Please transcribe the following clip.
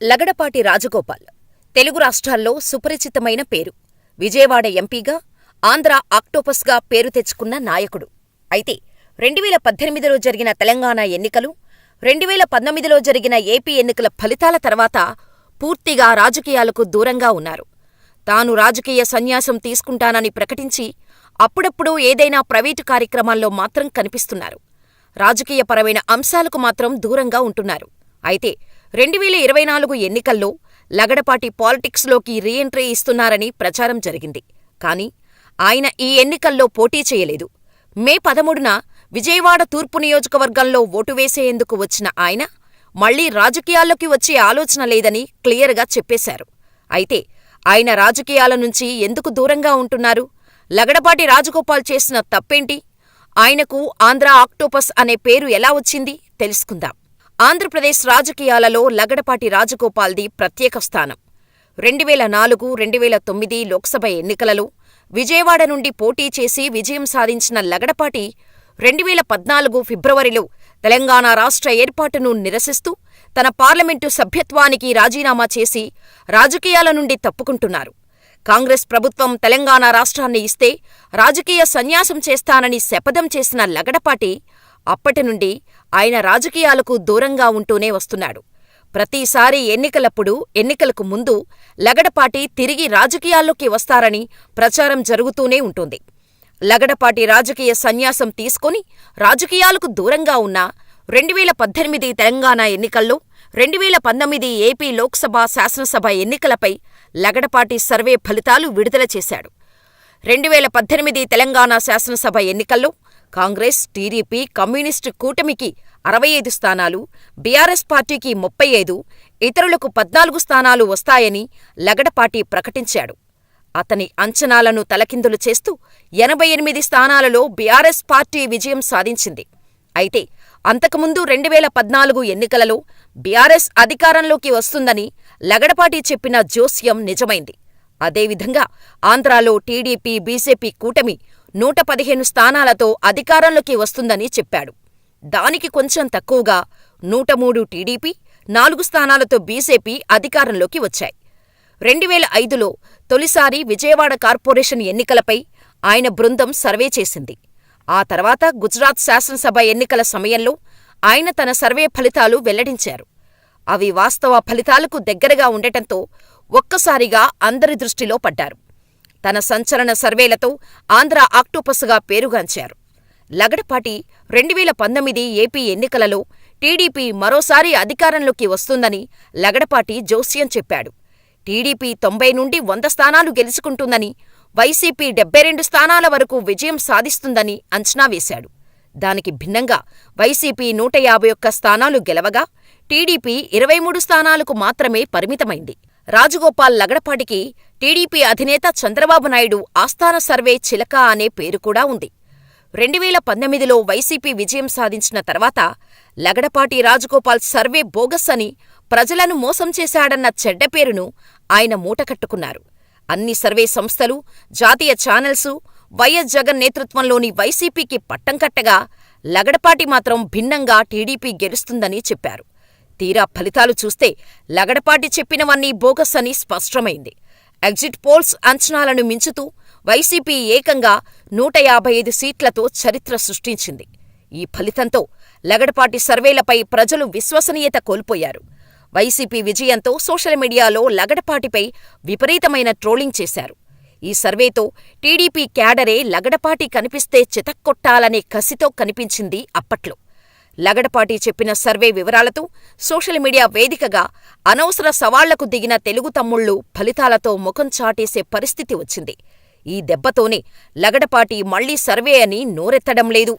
లగడపాటి రాజగోపాల్ తెలుగు రాష్ట్రాల్లో సుపరిచితమైన పేరు. విజయవాడ ఎంపీగా, ఆంధ్ర ఆక్టోపస్గా పేరు తెచ్చుకున్న నాయకుడు. అయితే రెండువేల పద్దెనిమిదిలో జరిగిన తెలంగాణ ఎన్నికలు, రెండువేల పంతొమ్మిదిలో జరిగిన ఏపీ ఎన్నికల ఫలితాల తర్వాత పూర్తిగా రాజకీయాలకు దూరంగా ఉన్నారు. తాను రాజకీయ సన్యాసం తీసుకుంటానని ప్రకటించి అప్పుడప్పుడు ఏదైనా ప్రైవేటు కార్యక్రమాల్లో మాత్రం కనిపిస్తున్నారు. రాజకీయపరమైన అంశాలకు మాత్రం దూరంగా ఉంటున్నారు. అయితే రెండువేల ఇరవై నాలుగు ఎన్నికల్లో లగడపాటి పాలిటిక్స్లోకి రీ ఎంట్రీ ఇస్తున్నారని ప్రచారం జరిగింది. కానీ ఆయన ఈ ఎన్నికల్లో పోటీ చేయలేదు. మే పదమూడున విజయవాడ తూర్పు నియోజకవర్గంలో ఓటు వేసేందుకు వచ్చిన ఆయన మళ్ళీ రాజకీయాల్లోకి వచ్చే ఆలోచన లేదని క్లియర్గా చెప్పేశారు. అయితే ఆయన రాజకీయాల నుంచి ఎందుకు దూరంగా ఉంటున్నారు? లగడపాటి రాజగోపాల్ చేసిన తప్పేంటి? ఆయనకు ఆంధ్ర ఆక్టోపస్ అనే పేరు ఎలా వచ్చింది తెలుసుకుందాం. ఆంధ్రప్రదేశ్ రాజకీయాలలో లగడపాటి రాజగోపాల్ది ప్రత్యేక స్థానం. రెండువేల నాలుగు, రెండువేల తొమ్మిది లోక్సభ ఎన్నికలలో విజయవాడ నుండి పోటీ చేసి విజయం సాధించిన లగడపాటి రెండువేల పద్నాలుగు ఫిబ్రవరిలో తెలంగాణ రాష్ట్ర ఏర్పాటును నిరసిస్తూ తన పార్లమెంటు సభ్యత్వానికి రాజీనామా చేసి రాజకీయాల నుండి తప్పుకుంటున్నారు. కాంగ్రెస్ ప్రభుత్వం తెలంగాణ రాష్ట్రాన్ని ఇస్తే రాజకీయ సన్యాసం చేస్తానని శపథం చేసిన లగడపాటి అప్పటినుండి ఆయన రాజకీయాలకు దూరంగా ఉంటూనే వస్తున్నాడు. ప్రతిసారీ ఎన్నికలప్పుడు, ఎన్నికలకు ముందు లగడపాటి తిరిగి రాజకీయాల్లోకి వస్తారని ప్రచారం జరుగుతూనే ఉంటుంది. లగడపాటి రాజకీయ సన్యాసం తీసుకుని రాజకీయాలకు దూరంగా ఉన్నా రెండువేల పద్దెనిమిది తెలంగాణ ఎన్నికల్లో, రెండువేల పంతొమ్మిది ఏపీ లోక్సభ, శాసనసభ ఎన్నికలపై లగడపాటి సర్వే ఫలితాలు విడుదల చేశాడు. రెండువేల పద్దెనిమిది తెలంగాణ శాసనసభ ఎన్నికల్లో కాంగ్రెస్, టీడీపీ, కమ్యూనిస్టు కూటమికి అరవై ఐదు స్థానాలు, బీఆర్ఎస్ పార్టీకి ముప్పై ఐదు, ఇతరులకు పద్నాలుగు స్థానాలు వస్తాయని లగడపాటి ప్రకటించాడు. అతని అంచనాలను తలకిందులు చేస్తూ ఎనభై ఎనిమిది స్థానాలలో బీఆర్ఎస్ పార్టీ విజయం సాధించింది. అయితే అంతకుముందు రెండువేల పద్నాలుగు ఎన్నికలలో బీఆర్ఎస్ అధికారంలోకి వస్తుందని లగడపాటి చెప్పిన జోస్యం నిజమైంది. అదేవిధంగా ఆంధ్రాలో టీడీపీ, బీజేపీ కూటమి నూట పదిహేను స్థానాలతో అధికారంలోకి వస్తుందని చెప్పాడు. దానికి కొంచెం తక్కువగా నూట మూడు టీడీపీ, నాలుగు స్థానాలతో బీజేపీ అధికారంలోకి వచ్చాయి. రెండువేల ఐదులో తొలిసారి విజయవాడ కార్పొరేషన్ ఎన్నికలపై ఆయన బృందం సర్వే చేసింది. ఆ తర్వాత గుజరాత్ శాసనసభ ఎన్నికల సమయంలో ఆయన తన సర్వే ఫలితాలు వెల్లడించారు. అవి వాస్తవ ఫలితాలకు దగ్గరగా ఉండటంతో ఒక్కసారిగా అందరి దృష్టిలో పడ్డారు. తన సంచలన సర్వేలతో ఆంధ్ర ఆక్టోపస్గా పేరుగాంచారు. లగడపాటి రెండువేల పంతొమ్మిది ఏపీ ఎన్నికలలో టీడీపీ మరోసారి అధికారంలోకి వస్తుందని లగడపాటి జోస్యం చెప్పాడు. టీడీపీ తొంభై నుండి వంద స్థానాలు గెలుచుకుంటుందని, వైసీపీ డెబ్బై రెండు స్థానాల వరకు విజయం సాధిస్తుందని అంచనా వేశాడు. దానికి భిన్నంగా వైసీపీ నూట యాభై ఒక్క స్థానాలు గెలవగా, టీడీపీ ఇరవై మూడు స్థానాలకు మాత్రమే పరిమితమైంది. రాజగోపాల్ లగడపాటికి టీడీపీ అధినేత చంద్రబాబు నాయుడు ఆస్థాన సర్వే చిలక అనే పేరు కూడా ఉంది. రెండువేల పంతొమ్మిదిలో వైసీపీ విజయం సాధించిన తర్వాత లగడపాటి రాజగోపాల్ సర్వే బోగస్ అని ప్రజలను మోసం చేశాడన్న చెడ్డ పేరును ఆయన మూటకట్టుకున్నారు. అన్ని సర్వే సంస్థలు, జాతీయ ఛానల్సు వైఎస్ జగన్ నేతృత్వంలోని వైసీపీకి పట్టం కట్టగా లగడపాటి మాత్రం భిన్నంగా టీడీపీ గెలుస్తుందని చెప్పారు. తీరా ఫలితాలు చూస్తే లగడపాటి చెప్పినవన్నీ బోగస్ అని స్పష్టమైంది. ఎగ్జిట్ పోల్స్ అంచనాలను మించుతూ వైసీపీ ఏకంగా నూట యాభై ఐదు సీట్లతో చరిత్ర సృష్టించింది. ఈ ఫలితంతో లగడపాటి సర్వేలపై ప్రజలు విశ్వసనీయత కోల్పోయారు. వైసీపీ విజయంతో సోషల్ మీడియాలో లగడపాటిపై విపరీతమైన ట్రోలింగ్ చేశారు. ఈ సర్వేతో టీడీపీ క్యాడరే లగడపాటి కనిపిస్తే చితక్కొట్టాలనే కసితో కనిపించింది అప్పట్లో. లగడపాటి చెప్పిన సర్వే వివరాలతో సోషల్ మీడియా వేదికగా అనవసర సవాళ్ళకు దిగిన తెలుగు తమ్ముళ్ళు ఫలితాలతో ముఖం చాటేసే పరిస్థితి వచ్చింది. ఈ దెబ్బతోనే లగడపాటి మళ్ళీ సర్వే అని నోరెత్తడం లేదు.